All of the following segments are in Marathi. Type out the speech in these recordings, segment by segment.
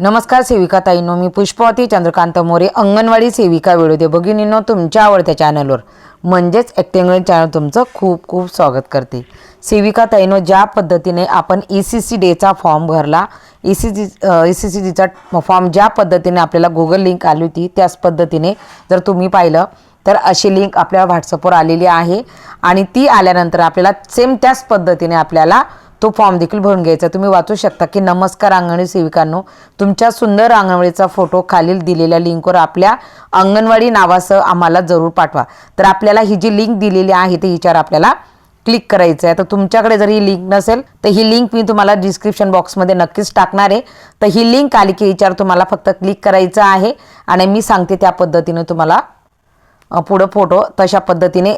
नमस्कार सेविकाताईंनो मी पुष्पावती चंद्रकांत मोरे अंगणवाडी सेविका व्हिडिओ भगिनींनो तुमच्या आवडत्या चॅनलवर म्हणजेच ॲक्टिंग चॅनल तुमचं खूप खूप स्वागत करते. सेविकाताईंनो ज्या पद्धतीने आपण ई सी सी डेचा फॉर्म भरला E C C E C C डीचा फॉर्म ज्या पद्धतीने आपल्याला गुगल लिंक आली होती त्याच पद्धतीने जर तुम्ही पाहिलं तर अशी लिंक आपल्या व्हॉट्सअपवर आलेली आहे. आणि ती आल्यानंतर आपल्याला सेम त्याच पद्धतीने आपल्याला तो फॉर्म देखील भरून घ्यायचा. तुम्ही वाचू शकता की नमस्कार अंगणवाडी सेविकांनो तुमच्या सुंदर अंगणवाडीचा फोटो खालील दिलेल्या लिंकवर आपल्या अंगणवाडी नावासह आम्हाला जरूर पाठवा. तर आपल्याला ही जी लिंक दिलेली आहे ते हिच्यावर आपल्याला क्लिक करायचं आहे. तर तुमच्याकडे जर ही लिंक नसेल तर ही लिंक मी तुम्हाला डिस्क्रिप्शन बॉक्समध्ये नक्कीच टाकणार आहे. तर ही लिंक आली की हिच्यावर तुम्हाला फक्त क्लिक करायचं आहे आणि मी सांगते त्या पद्धतीने तुम्हाला पुढं फोटो तशा पद्धतीने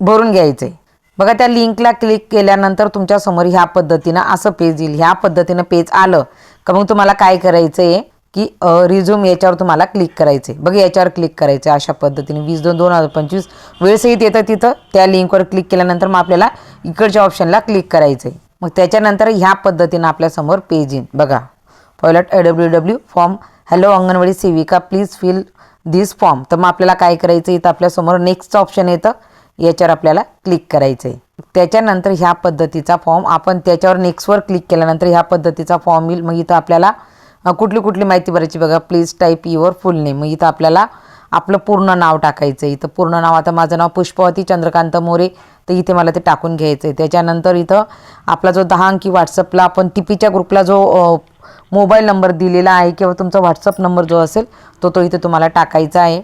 भरून घ्यायचे. बघा त्या लिंकला क्लिक केल्यानंतर तुमच्यासमोर ह्या पद्धतीनं असं पेज येईल. ह्या पद्धतीनं पेज आलं का मग तुम्हाला काय करायचं आहे की रिझ्यूम याच्यावर तुम्हाला क्लिक करायचे बघा याच्यावर क्लिक करायचे अशा पद्धतीने. वीस दोन दोन हजार पंचवीस वेळसहित येतं तिथं. त्या लिंकवर क्लिक केल्यानंतर मग आपल्याला इकडच्या ऑप्शनला क्लिक करायचं आहे मग त्याच्यानंतर ह्या पद्धतीनं आपल्यासमोर पेज येईल. बघा पहिलं A W W form. Hello anganwadi सेविका प्लीज फिल दिस फॉर्म. तर मग आपल्याला काय करायचं इथं आपल्यासमोर नेक्स्टचं ऑप्शन येतं. याच्यावर आपल्याला क्लिक करायचं आहे त्याच्यानंतर ह्या पद्धतीचा फॉर्म आपण त्याच्यावर नेक्स्टवर क्लिक केल्यानंतर ह्या पद्धतीचा फॉर्म येईल. मग इथं आपल्याला कुठली कुठली माहिती भरायची बघा. Please type your full name मग इथं आपल्याला आपलं पूर्ण नाव टाकायचं आहे इथं पूर्ण नाव आता माझं नाव पुष्पवती चंद्रकांत मोरे. तर इथे मला ते टाकून घ्यायचं आहे त्याच्यानंतर इथं आपला जो दहा अंकी व्हॉट्सअपला आपण टिपीच्या ग्रुपला जो मोबाईल नंबर दिलेला आहे किंवा तुमचा व्हॉट्सअप नंबर जो असेल तो तो इथे तुम्हाला टाकायचा आहे.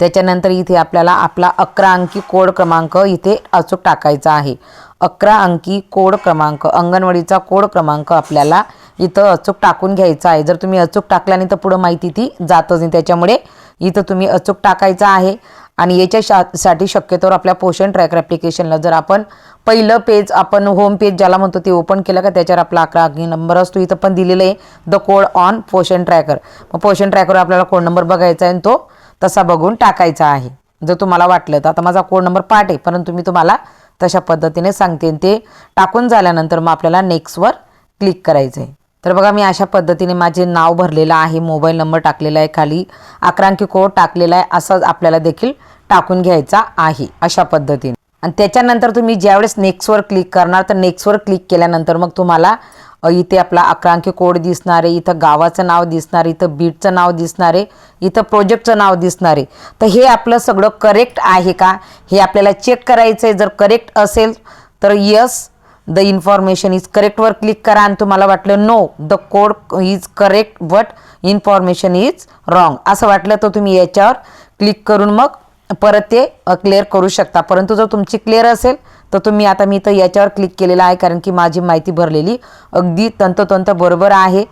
त्याच्यानंतर इथे आपल्याला आपला अकरा अंकी कोड क्रमांक इथे अचूक टाकायचा आहे. अकरा अंकी कोड क्रमांक अंगणवाडीचा कोड क्रमांक आपल्याला इथं अचूक टाकून घ्यायचा आहे. जर तुम्ही अचूक टाकल्याने तर पुढं माहिती ती जातच नाही. त्याच्यामुळे इथं तुम्ही अचूक टाकायचं आहे. आणि याच्या शा साठी शक्यतोवर आपल्या पोषण ट्रॅकर ॲप्लिकेशनला जर आपण पहिलं पेज आपण होम पेज ज्याला म्हणतो ते ओपन केलं का त्याच्यावर आपला अकरा अंकी नंबर असतो. इथं पण दिलेलं आहे the code on Poshan tracker मग पोषण ट्रॅकर आपल्याला कोड नंबर बघायचा आहे आणि तो तसा बघून टाकायचा आहे. जर तुम्हाला वाटलं तर आता माझा कोड नंबर पाठ आहे परंतु मी तुम्हाला तशा पद्धतीने सांगते आणि ते टाकून झाल्यानंतर मग आपल्याला नेक्स्टवर क्लिक करायचं आहे तर बघा मी अशा पद्धतीने माझे नाव भरलेलं आहे मोबाईल नंबर टाकलेला आहे खाली अकरांकी कोड टाकलेला आहे असं आपल्याला देखील टाकून घ्यायचा आहे अशा पद्धतीने. आणि त्याच्यानंतर तुम्ही ज्यावेळेस नेक्स्टवर क्लिक करणार तर नेक्स्टवर क्लिक केल्यानंतर मग तुम्हाला इथे आपला अकरा कोड दिसणार आहे इथं गावाचं नाव दिसणार आहे इथं बीटचं नाव दिसणार आहे इथं प्रोजेक्टचं नाव दिसणार. आहे तर हे आपलं सगळं करेक्ट आहे का? हे आपल्याला चेक करायचं आहे जर करेक्ट असेल तर यस द इन्फॉर्मेशन इज करेक्टवर क्लिक करा आणि तुम्हाला वाटलं no the code is correct but information is wrong असं वाटलं तर तुम्ही याच्यावर क्लिक करून मग परत ते क्लिअर करू शकता. परंतु जर तुमची क्लिअर असेल तर तुम्ही आता मी तर याच्यावर क्लिक केलेलं आहे कारण की माझी माहिती भरलेली अगदी तंतोतंत बरोबर आहे.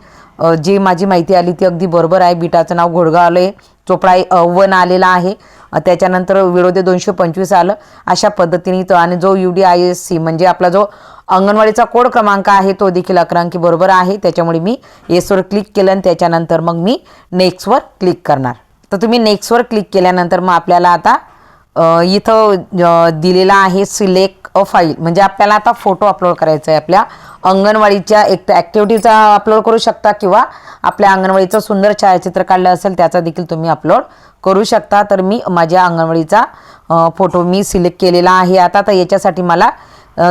जी माझी माहिती आली ती अगदी बरोबर आहे. बिटाचं नाव घोडगाव आलं आहे चोपडा अ, वन आलेला आहे. त्याच्यानंतर विरोधी दोनशे पंचवीस आलं. अशा पद्धतीने तो आणि जो U D I S C म्हणजे आपला जो अंगणवाडीचा कोड क्रमांक आहे तो देखील अकरा अंकी बरोबर आहे. त्याच्यामुळे मी येसवर क्लिक केलं आणि त्याच्यानंतर मग मी नेक्स्टवर क्लिक करणार. तर तुम्ही नेक्स्टवर क्लिक केल्यानंतर मग आपल्याला आता इथं दिलेला आहे सिलेक्ट अ फाईल. म्हणजे आपल्याला आता फोटो अपलोड करायचा आहे आपल्या. अंगणवाडीच्या एक ॲक्टिव्हिटीचा अपलोड करू शकता किंवा आपल्या अंगणवाडीचं सुंदर छायाचित्र काढलं असेल त्याचा देखील तुम्ही अपलोड करू शकता. तर मी माझ्या अंगणवाडीचा फोटो मी सिलेक्ट केलेला आहे. आता तर याच्यासाठी मला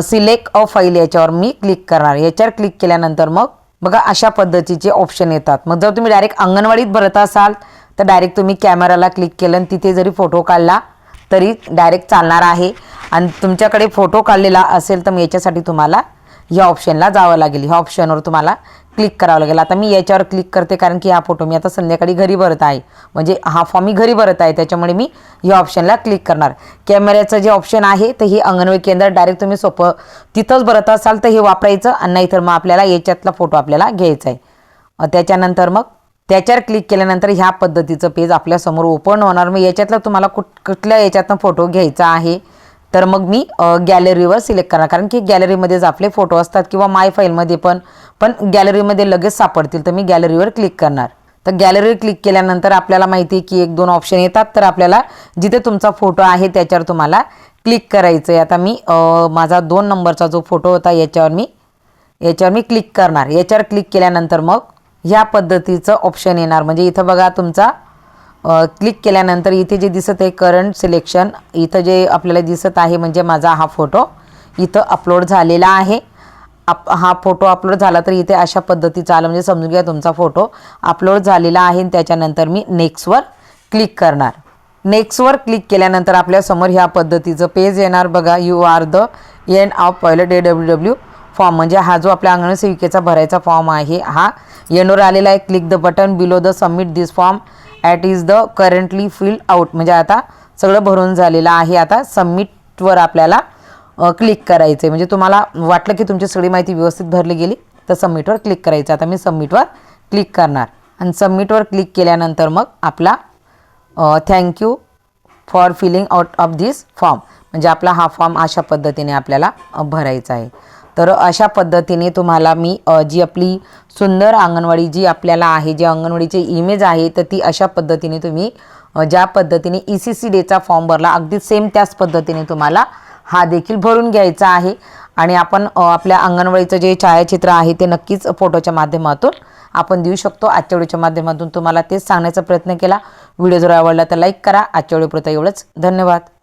सिलेक्ट अ फाईल याच्यावर मी क्लिक करणार. याच्यावर क्लिक केल्यानंतर मग बघा अशा पद्धतीचे ऑप्शन येतात. मग जर तुम्ही डायरेक्ट अंगणवाडीत भरत असाल तर डायरेक्ट तुम्ही कॅमेराला क्लिक केलं आणि तिथे जरी फोटो काढला तरी डायरेक्ट चालणार आहे. आणि तुमच्याकडे फोटो काढलेला असेल तर मग याच्यासाठी तुम्हाला ह्या ऑप्शनला जावं लागेल. ह्या ऑप्शनवर तुम्हाला क्लिक करावं लागेल. आता मी याच्यावर क्लिक करते कारण की हा फोटो मी आता संध्याकाळी घरी भरत आहे. म्हणजे हा फॉर्म मी घरी भरत आहे. त्याच्यामुळे मी या ऑप्शनला क्लिक करणार. कॅमेऱ्याचं जे ऑप्शन आहे तर हे अंगणवाडी केंद्र डायरेक्ट तुम्ही सोपं तिथंच भरत असाल तर हे वापरायचं. आणि नाहीतर मग आपल्याला याच्यातला फोटो आपल्याला घ्यायचा आहे. त्याच्यानंतर मग त्याच्यावर क्लिक केल्यानंतर ह्या पद्धतीचं पेज आपल्यासमोर ओपन होणार. मग याच्यातलं तुम्हाला कुठ कुठल्या याच्यातनं फोटो घ्यायचा आहे? तर मग मी गॅलरीवर सिलेक्ट करणार. कारण की गॅलरीमध्येच आपले फोटो असतात किंवा माय फाईलमध्ये पण पण गॅलरीमध्ये लगेच सापडतील. तर मी गॅलरीवर क्लिक करणार. तर गॅलरीवर क्लिक केल्यानंतर आपल्याला माहिती आहे की एक दोन ऑप्शन येतात. तर आपल्याला जिथे तुमचा फोटो आहे त्याच्यावर तुम्हाला क्लिक करायचं आहे आता मी माझा दोन नंबरचा जो फोटो होता याच्यावर मी याच्यावर मी क्लिक करणार. याच्यावर क्लिक केल्यानंतर मग ह्या पद्धतीचं ऑप्शन येणार. म्हणजे इथं बघा तुमचा क्लिक केल्यानंतर इथे जे दिसत आहे करंट सिलेक्शन इथं जे आपल्याला दिसत आहे म्हणजे माझा हा फोटो इथं अपलोड झालेला आहे. आप हा फोटो अपलोड झाला तर इथे अशा पद्धतीचा आलं. म्हणजे समजून घ्या तुमचा फोटो अपलोड झालेला आहे आणि त्याच्यानंतर मी नेक्स्टवर क्लिक करणार. नेक्स्टवर क्लिक केल्यानंतर आपल्यासमोर ह्या पद्धतीचं पेज येणार. बघा you are the end of pilot A W W form म्हणजे हा जो आपल्या अंगणसेविकेचा भरायचा फॉर्म आहे हा येणवर आलेला आहे. Click the button below the submit this form at is the currently fill out म्हणजे आता सगळं भरून झालेलं आहे. आता सबमिटवर आपल्याला क्लिक करायचं आहे म्हणजे तुम्हाला वाटलं की तुमची सगळी माहिती व्यवस्थित भरली गेली तर सबमिटवर क्लिक करायचं. आता मी सबमिटवर क्लिक करणार. आणि सबमिटवर क्लिक केल्यानंतर मग आपला thank you for filling out of this form म्हणजे आपला हा फॉर्म अशा पद्धतीने आपल्याला भरायचा आहे. तर अशा पद्धतीने तुम्हाला मी जी आपली सुंदर अंगणवाडी जी आपल्याला आहे जी अंगणवाडीची इमेज आहे तर ती अशा पद्धतीने तुम्ही ज्या पद्धतीने ई सी सी डेचा फॉर्म भरला अगदी सेम त्याच पद्धतीने तुम्हाला हा देखील भरून घ्यायचा आहे. आणि आपण आपल्या अंगणवाडीचं जे छायाचित्र आहे ते नक्कीच फोटोच्या माध्यमातून आपण देऊ शकतो. आजच्या व्हिडिओच्या माध्यमातून तुम्हाला तेच सांगण्याचा प्रयत्न केला. व्हिडिओ जर आवडला तर लाईक करा. आजच्या व्हिडिओपुरता एवढंच. धन्यवाद.